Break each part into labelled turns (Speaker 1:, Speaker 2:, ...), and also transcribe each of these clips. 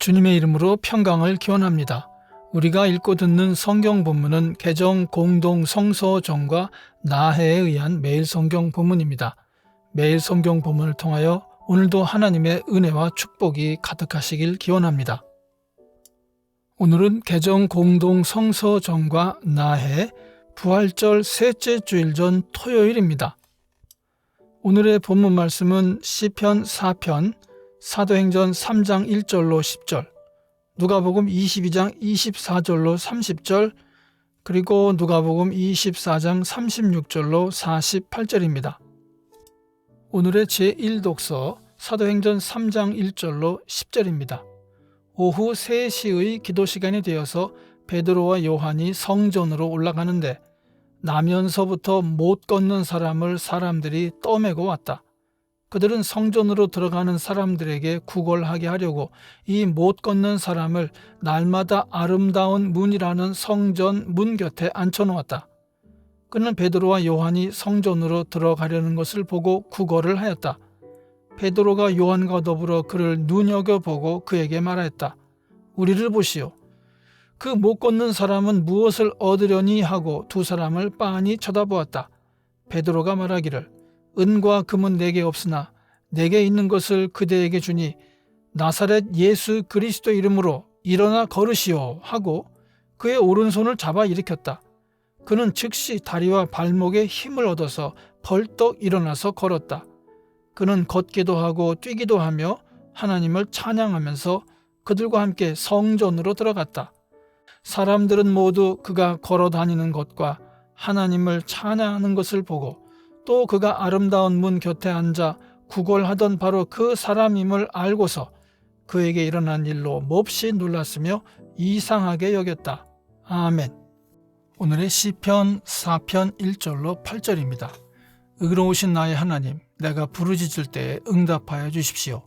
Speaker 1: 주님의 이름으로 평강을 기원합니다. 우리가 읽고 듣는 성경 본문은 개정 공동 성서정과 나해에 의한 매일 성경 본문입니다. 매일 성경 본문을 통하여 오늘도 하나님의 은혜와 축복이 가득하시길 기원합니다. 오늘은 개정 공동 성서정과 나해 부활절 셋째 주일 전 토요일입니다. 오늘의 본문 말씀은 시편 4편 사도행전 3장 1절로 10절 누가복음 22장 24절로 30절 그리고 누가복음 24장 36절로 48절입니다. 오늘의 제1독서 사도행전 3장 1절로 10절입니다. 오후 3시의 기도 시간이 되어서 베드로와 요한이 성전으로 올라가는데 나면서부터 못 걷는 사람을 사람들이 떠매고 왔다. 그들은 성전으로 들어가는 사람들에게 구걸하게 하려고 이 못 걷는 사람을 날마다 아름다운 문이라는 성전 문 곁에 앉혀놓았다. 그는 베드로와 요한이 성전으로 들어가려는 것을 보고 구걸을 하였다. 베드로가 요한과 더불어 그를 눈여겨보고 그에게 말하였다. 우리를 보시오. 그 못 걷는 사람은 무엇을 얻으려니 하고 두 사람을 빤히 쳐다보았다. 베드로가 말하기를 은과 금은 내게 없으나 내게 있는 것을 그대에게 주니 나사렛 예수 그리스도 이름으로 일어나 걸으시오 하고 그의 오른손을 잡아 일으켰다. 그는 즉시 다리와 발목에 힘을 얻어서 벌떡 일어나서 걸었다. 그는 걷기도 하고 뛰기도 하며 하나님을 찬양하면서 그들과 함께 성전으로 들어갔다. 사람들은 모두 그가 걸어 다니는 것과 하나님을 찬양하는 것을 보고 또 그가 아름다운 문 곁에 앉아 구걸하던 바로 그 사람임을 알고서 그에게 일어난 일로 몹시 놀랐으며 이상하게 여겼다. 아멘. 오늘의 시편 4편 1절로 8절입니다. 의로우신 나의 하나님, 내가 부르짖을 때에 응답하여 주십시오.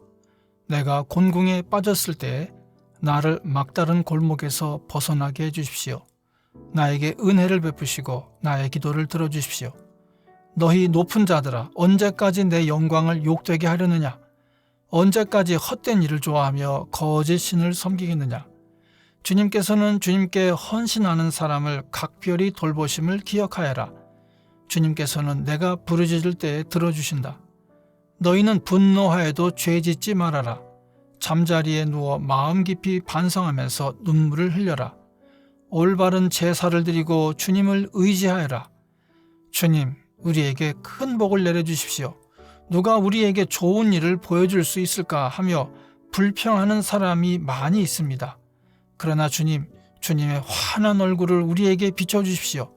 Speaker 1: 내가 곤궁에 빠졌을 때에 나를 막다른 골목에서 벗어나게 해 주십시오. 나에게 은혜를 베푸시고 나의 기도를 들어 주십시오. 너희 높은 자들아 언제까지 내 영광을 욕되게 하려느냐? 언제까지 헛된 일을 좋아하며 거짓 신을 섬기겠느냐? 주님께서는 주님께 헌신하는 사람을 각별히 돌보심을 기억하여라. 주님께서는 내가 부르짖을 때에 들어주신다. 너희는 분노하여도 죄짓지 말아라. 잠자리에 누워 마음 깊이 반성하면서 눈물을 흘려라. 올바른 제사를 드리고 주님을 의지하여라. 주님 우리에게 큰 복을 내려주십시오. 누가 우리에게 좋은 일을 보여줄 수 있을까 하며 불평하는 사람이 많이 있습니다. 그러나 주님, 주님의 환한 얼굴을 우리에게 비춰주십시오.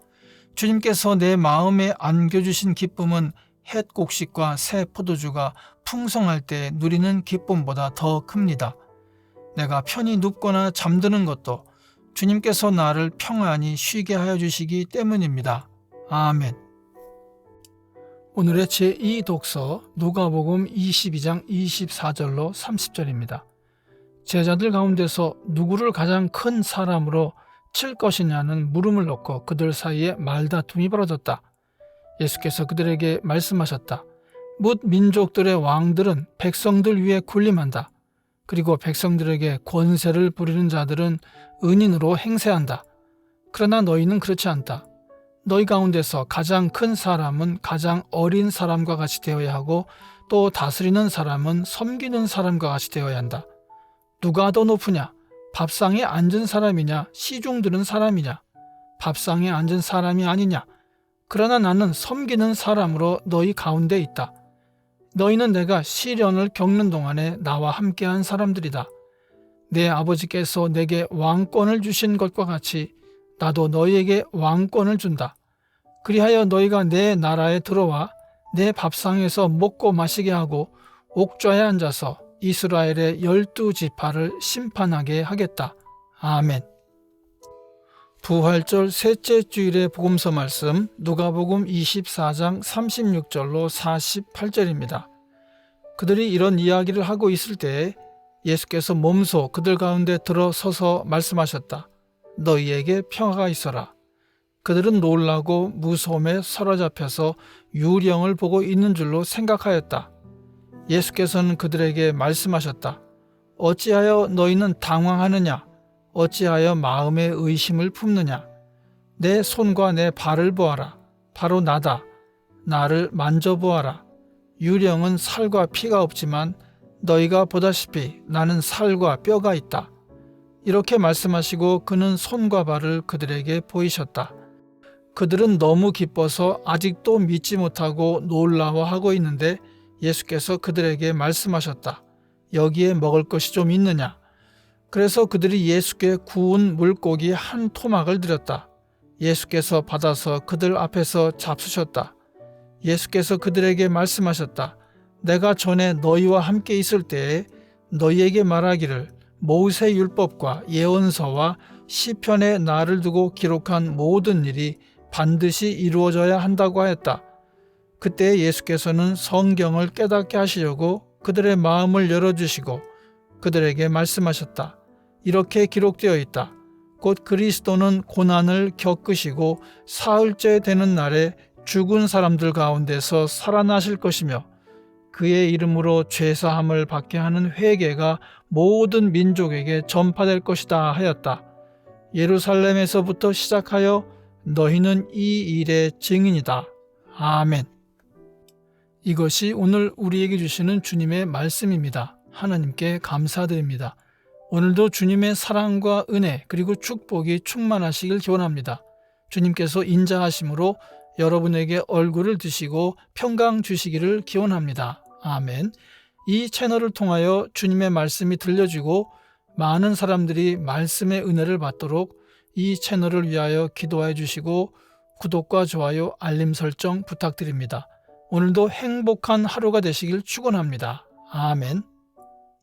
Speaker 1: 주님께서 내 마음에 안겨주신 기쁨은 햇 곡식과 새 포도주가 풍성할 때 누리는 기쁨보다 더 큽니다. 내가 편히 눕거나 잠드는 것도 주님께서 나를 평안히 쉬게 하여 주시기 때문입니다. 아멘. 오늘의 제2독서 누가복음 22장 24절로 30절입니다. 제자들 가운데서 누구를 가장 큰 사람으로 칠 것이냐는 물음을 놓고 그들 사이에 말다툼이 벌어졌다. 예수께서 그들에게 말씀하셨다. 묻 민족들의 왕들은 백성들 위에 군림한다. 그리고 백성들에게 권세를 부리는 자들은 은인으로 행세한다. 그러나 너희는 그렇지 않다. 너희 가운데서 가장 큰 사람은 가장 어린 사람과 같이 되어야 하고 또 다스리는 사람은 섬기는 사람과 같이 되어야 한다. 누가 더 높으냐? 밥상에 앉은 사람이냐? 시중 드는 사람이냐? 밥상에 앉은 사람이 아니냐? 그러나 나는 섬기는 사람으로 너희 가운데 있다. 너희는 내가 시련을 겪는 동안에 나와 함께한 사람들이다. 내 아버지께서 내게 왕권을 주신 것과 같이 나도 너희에게 왕권을 준다. 그리하여 너희가 내 나라에 들어와 내 밥상에서 먹고 마시게 하고 옥좌에 앉아서 이스라엘의 열두 지파를 심판하게 하겠다. 아멘. 부활절 셋째 주일의 복음서 말씀 누가복음 24장 36절로 48절입니다. 그들이 이런 이야기를 하고 있을 때 예수께서 몸소 그들 가운데 들어서서 말씀하셨다. 너희에게 평화가 있어라. 그들은 놀라고 무서움에 사로잡혀서 유령을 보고 있는 줄로 생각하였다. 예수께서는 그들에게 말씀하셨다. 어찌하여 너희는 당황하느냐? 어찌하여 마음에 의심을 품느냐? 내 손과 내 발을 보아라. 바로 나다. 나를 만져보아라. 유령은 살과 피가 없지만 너희가 보다시피 나는 살과 뼈가 있다. 이렇게 말씀하시고 그는 손과 발을 그들에게 보이셨다. 그들은 너무 기뻐서 아직도 믿지 못하고 놀라워하고 있는데 예수께서 그들에게 말씀하셨다. 여기에 먹을 것이 좀 있느냐? 그래서 그들이 예수께 구운 물고기 한 토막을 드렸다. 예수께서 받아서 그들 앞에서 잡수셨다. 예수께서 그들에게 말씀하셨다. 내가 전에 너희와 함께 있을 때에 너희에게 말하기를 모세 율법과 예언서와 시편에 나를 두고 기록한 모든 일이 반드시 이루어져야 한다고 하였다. 그때 예수께서는 성경을 깨닫게 하시려고 그들의 마음을 열어주시고 그들에게 말씀하셨다. 이렇게 기록되어 있다. 곧 그리스도는 고난을 겪으시고 사흘째 되는 날에 죽은 사람들 가운데서 살아나실 것이며 그의 이름으로 죄사함을 받게 하는 회개가 모든 민족에게 전파될 것이다 하였다. 예루살렘에서부터 시작하여 너희는 이 일의 증인이다. 아멘. 이것이 오늘 우리에게 주시는 주님의 말씀입니다. 하나님께 감사드립니다. 오늘도 주님의 사랑과 은혜 그리고 축복이 충만하시길 기원합니다. 주님께서 인자하심으로 여러분에게 얼굴을 드시고 평강 주시기를 기원합니다. 아멘. 이 채널을 통하여 주님의 말씀이 들려지고 많은 사람들이 말씀의 은혜를 받도록 이 채널을 위하여 기도해 주시고 구독과 좋아요, 알림 설정 부탁드립니다. 오늘도 행복한 하루가 되시길 축원합니다. 아멘.